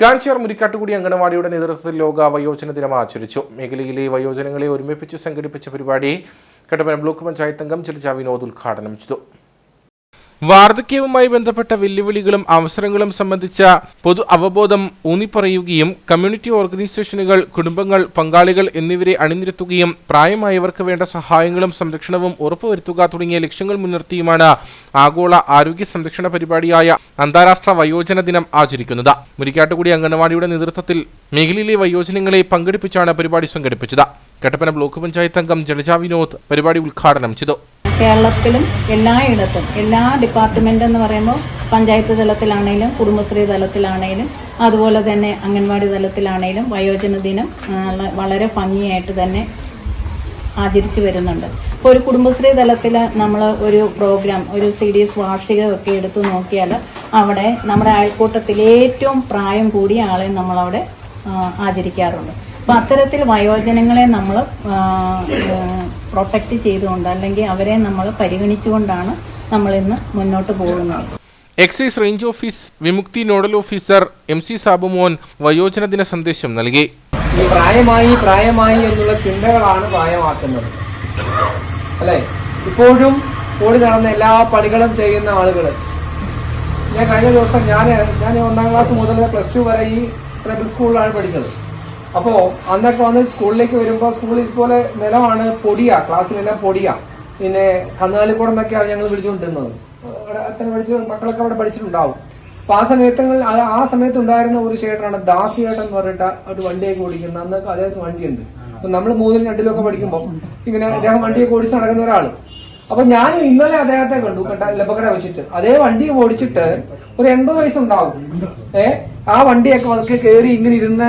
കാഞ്ചിയാർ മുരിക്കാട്ടുകുടി അംഗനവാടിയുടെ നേതൃത്വത്തിൽ ലോക വയോജന ദിനം ആചരിച്ചു. മേഖലയിലെ വയോജനങ്ങളെ ഒരുമിപ്പിച്ച് സംഘടിപ്പിച്ച പരിപാടി കട്ടപ്പന ബ്ലോക്ക് പഞ്ചായത്ത് അംഗം ചിലിച്ച വിനോദ് ഉദ്ഘാടനം ചെയ്തു. വാർദ്ധക്യവുമായി ബന്ധപ്പെട്ട വെല്ലുവിളികളും അവസരങ്ങളും സംബന്ധിച്ച പൊതു അവബോധം ഊന്നിപ്പറയുകയും കമ്മ്യൂണിറ്റി ഓർഗനൈസേഷനുകൾ കുടുംബങ്ങൾ പങ്കാളികൾ എന്നിവരെ അണിനിരത്തുകയും പ്രായമായവർക്ക് വേണ്ട സഹായങ്ങളും സംരക്ഷണവും ഉറപ്പുവരുത്തുക തുടങ്ങിയ ലക്ഷ്യങ്ങൾ മുൻനിർത്തിയുമാണ് ആഗോള ആരോഗ്യ സംരക്ഷണ പരിപാടിയായ അന്താരാഷ്ട്ര വയോജന ദിനം ആചരിക്കുന്നത്. മുരിക്കാട്ടുകുടി അംഗനവാടിയുടെ നേതൃത്വത്തിൽ മേഖലയിലെ വയോജനങ്ങളെ പങ്കെടുപ്പിച്ചാണ് പരിപാടി സംഘടിപ്പിച്ചത്. കട്ടപ്പന ബ്ലോക്ക് പഞ്ചായത്ത് അംഗം ജലജ വിനോദ് പരിപാടി ഉദ്ഘാടനം ചെയ്തു. കേരളത്തിലും എല്ലായിടത്തും എല്ലാ ഡിപ്പാർട്ട്മെന്റ് എന്ന് പറയുമ്പോൾ പഞ്ചായത്ത് തലത്തിലാണെങ്കിലും കുടുംബശ്രീ തലത്തിലാണെങ്കിലും അതുപോലെ തന്നെ അംഗൻവാടി തലത്തിലാണെങ്കിലും വയോജന ദിനം വളരെ ഭംഗിയായിട്ട് തന്നെ ആചരിച്ചു വരുന്നുണ്ട്. ഇപ്പോൾ ഒരു കുടുംബശ്രീ തലത്തിൽ നമ്മൾ ഒരു പ്രോഗ്രാം ഒരു സി ഡി എസ് വാർഷികമൊക്കെ എടുത്തു നോക്കിയാൽ അവിടെ നമ്മുടെ അയൽക്കൂട്ടത്തിൽ ഏറ്റവും പ്രായം കൂടിയ ആളെ നമ്മളവിടെ ആചരിക്കാറുണ്ട്. അപ്പം അത്തരത്തിൽ വയോജനങ്ങളെ നമ്മൾ പ്രൊട്ടക്റ്റ് ചെയ്തുകൊണ്ട് അല്ലെങ്കിൽ അവരെ നമ്മൾ പരിഗണിച്ചുകൊണ്ടാണ് നമ്മൾ ഇന്ന് മുന്നോട്ട് പോകുന്നത്. Excise range office Vimukthi nodal officer M C Sabumon വയോജന ദിന സന്ദേശം നൽകി ഈ പ്രായമായി പ്രായമായി എന്നുള്ള ചിന്തകളാണ് പ്രായമാക്കുന്നത്. അല്ലേ? ഇപ്പോഴും ഓടി നടന്ന എല്ലാ പണികളും ചെയ്യുന്ന ആളുകൾ ഞാൻ കഴിഞ്ഞ ദിവസം ഞാൻ ഞാൻ ഒന്നാം ക്ലാസ് മുതൽ പ്ലസ് ടു വരെ ഈ ട്രൈബൽ സ്കൂളിലാണ് പഠിച്ചത്. അപ്പോൾ അന്നൊക്കെ വന്ന് സ്കൂളിലേക്ക് വരുമ്പോൾ സ്കൂളിൽ ഇതുപോലെ നിലമാണ് പൊടിയാ ക്ലാസ്സിലെല്ലാം പൊടിയാ. പിന്നെ കന്നുകാലിക്കൂടെ എന്നൊക്കെയാണ് ഞങ്ങൾ വിളിച്ചുകൊണ്ടിരുന്നത് അച്ഛനെ പഠിച്ച് മക്കളൊക്കെ അവിടെ പഠിച്ചിട്ടുണ്ടാവും. അപ്പൊ ആ സമയത്തങ്ങൾ ആ- സമയത്ത് ഉണ്ടായിരുന്ന ഒരു ചേട്ടനാണ് ദാസി ചേട്ടൻ എന്ന് പറഞ്ഞിട്ട് ഒരു വണ്ടിയൊക്കെ ഓടിക്കുന്നത് അന്നൊക്കെ അദ്ദേഹത്തിന് വണ്ടിയുണ്ട്. അപ്പൊ നമ്മൾ മൂന്നിലും രണ്ടിലും ഒക്കെ പഠിക്കുമ്പോൾ ഇങ്ങനെ അദ്ദേഹം വണ്ടിയൊക്കെ ഓടിച്ച് നടക്കുന്ന ഒരാൾ. അപ്പൊ ഞാൻ ഇന്നലെ അദ്ദേഹത്തെ കണ്ടു ലബക്കട വെച്ചിട്ട്. അതേ വണ്ടി ഓടിച്ചിട്ട് ഒരു എൺപത് വയസ്സുണ്ടാവും. ഏ? ആ വണ്ടിയൊക്കെ അതൊക്കെ കയറി ഇങ്ങനെ ഇരുന്ന്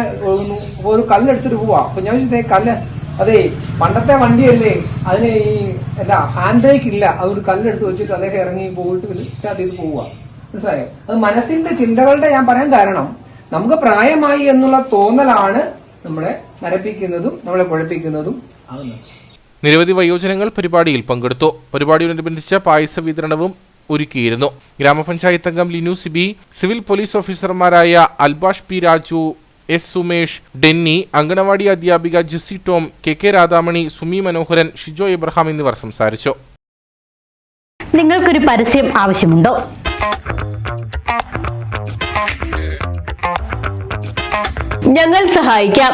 ഒരു കല്ലെടുത്തിട്ട് പോവാ. അപ്പൊ ഞാൻ ചോദിച്ചേ കല്ല് അതെ പണ്ടത്തെ വണ്ടിയല്ലേ? അതിന് ഈ എന്താ ഹാൻഡ് ബ്രേക്ക് ഇല്ല. അതൊരു കല്ലെടുത്ത് വെച്ചിട്ട് അദ്ദേഹം ഇറങ്ങി പോയിട്ട് സ്റ്റാർട്ട് ചെയ്ത് പോവുക മനസ്സിലായോ? അത് മനസ്സിന്റെ ചിന്തകളുടെ ഞാൻ പറയാൻ കാരണം നമുക്ക് പ്രായമായി എന്നുള്ള തോന്നലാണ് നമ്മളെ നരപ്പിക്കുന്നതും നമ്മളെ കുഴപ്പിക്കുന്നതും. ആകുന്നത് നിരവധി വയോജനങ്ങൾ പരിപാടിയിൽ പങ്കെടുത്തു. പരിപാടിയോടനുബന്ധിച്ച പായസ വിതരണവും ഒരുക്കിയിരുന്നു. ഗ്രാമപഞ്ചായത്ത് അംഗം ലിനു സിബി സിവിൽ പോലീസ് ഓഫീസർമാരായ അൽബാഷ് പി രാജു എസ് സുമേഷ് ഡെന്നി അംഗനവാടി അധ്യാപിക ജെസ്സി ടോം കെ കെ രാധാമണി സുമി മനോഹരൻ ഷിജോ ഇബ്രഹാം എന്നിവർ സംസാരിച്ചു. നിങ്ങൾക്കൊരു പരസ്യം ആവശ്യമുണ്ടോ? ഞങ്ങൾ സഹായിക്കാം.